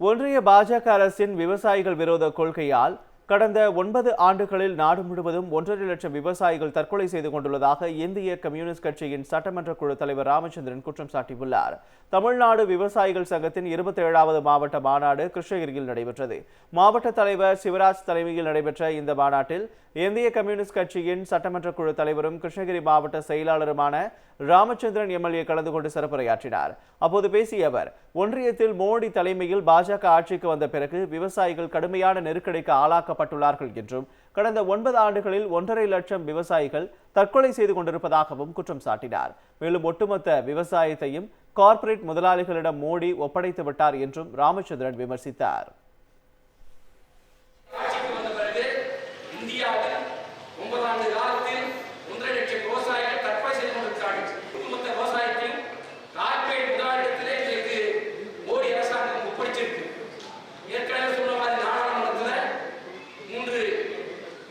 ஒன்றிய பாஜக அரசின் விவசாயிகள் விரோத கொள்கையால் கடந்த ஒன்பது ஆண்டுகளில் நாடு முழுவதும் ஒன்றரை லட்சம் விவசாயிகள் தற்கொலை செய்து கொண்டுள்ளதாக இந்திய கம்யூனிஸ்ட் கட்சியின் சட்டமன்ற குழு தலைவர் ராமச்சந்திரன் குற்றம் சாட்டியுள்ளார். தமிழ்நாடு விவசாயிகள் சங்கத்தின் இருபத்தி ஏழாவது மாவட்ட மாநாடு கிருஷ்ணகிரியில் நடைபெற்றது. மாவட்ட தலைவர் சிவராஜ் தலைமையில் நடைபெற்ற இந்த மாநாட்டில் இந்திய கம்யூனிஸ்ட் கட்சியின் சட்டமன்ற குழு தலைவரும் கிருஷ்ணகிரி மாவட்ட செயலாளருமான ராமச்சந்திரன் எம்எல்ஏ கலந்து கொண்டு சிறப்புரையாற்றினார். அப்போது பேசிய அவர் ஒன்றியத்தில் மோடி தலைமையில் பாஜக ஆட்சிக்கு வந்த பிறகு விவசாயிகள் கடுமையான நெருக்கடிக்கு ஆளாக்கப்பட்டுள்ளார்கள் என்றும் கடந்த ஒன்பது ஆண்டுகளில் ஒன்றரை லட்சம் விவசாயிகள் தற்கொலை செய்து கொண்டிருப்பதாகவும் குற்றம் சாட்டினார். மேலும் ஒட்டுமொத்த விவசாயத்தையும் கார்ப்பரேட் முதலாளிகளிடம் மோடி ஒப்படைத்து விட்டார் என்றும் ராமச்சந்திரன் விமர்சித்தார் ஆட்சிக்கு வந்த பிறகு இந்தியாவில் ஒன்பது ஆண்டு காலத்தில் ஒன்றரை லட்சம் விவசாயிகள் தற்கொலை செய்து கொண்டிருக்கிறார்கள் ஒட்டுமொத்த விவசாயத்தையும் கார்ப்பரேட் முதலாளிடத்திலே இன்றைக்கு மோடி அரசாங்கம் ஒப்படைச்சிருக்கு ஏற்கனவே சொன்ன மாதிரி நாடாளுமன்றத்தில் மூன்று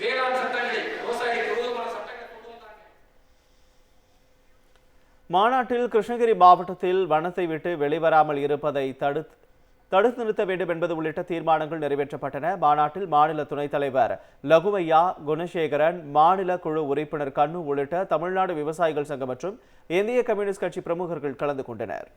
வேளாண் சட்டங்களை விவசாயிகளுக்கு விரோதமான சட்டங்களை கொண்டு வந்தாங்க மாநாட்டில் கிருஷ்ணகிரி மாவட்டத்தில் வனத்தை விட்டு வெளிவராமல் இருப்பதை தடுத்து தடுத்து நிறுத்த வேண்டும் என்பது உள்ளிட்ட தீர்மானங்கள் நிறைவேற்றப்பட்டன. மாநாட்டில் மாநில துணைத் தலைவர் லகுவையா குணசேகரன் மாநில குழு உறுப்பினர் கண்ணு உள்ளிட்ட தமிழ்நாடு விவசாயிகள் சங்கம் மற்றும் இந்திய கம்யூனிஸ்ட் கட்சி பிரமுகர்கள் கலந்து கொண்டனர்.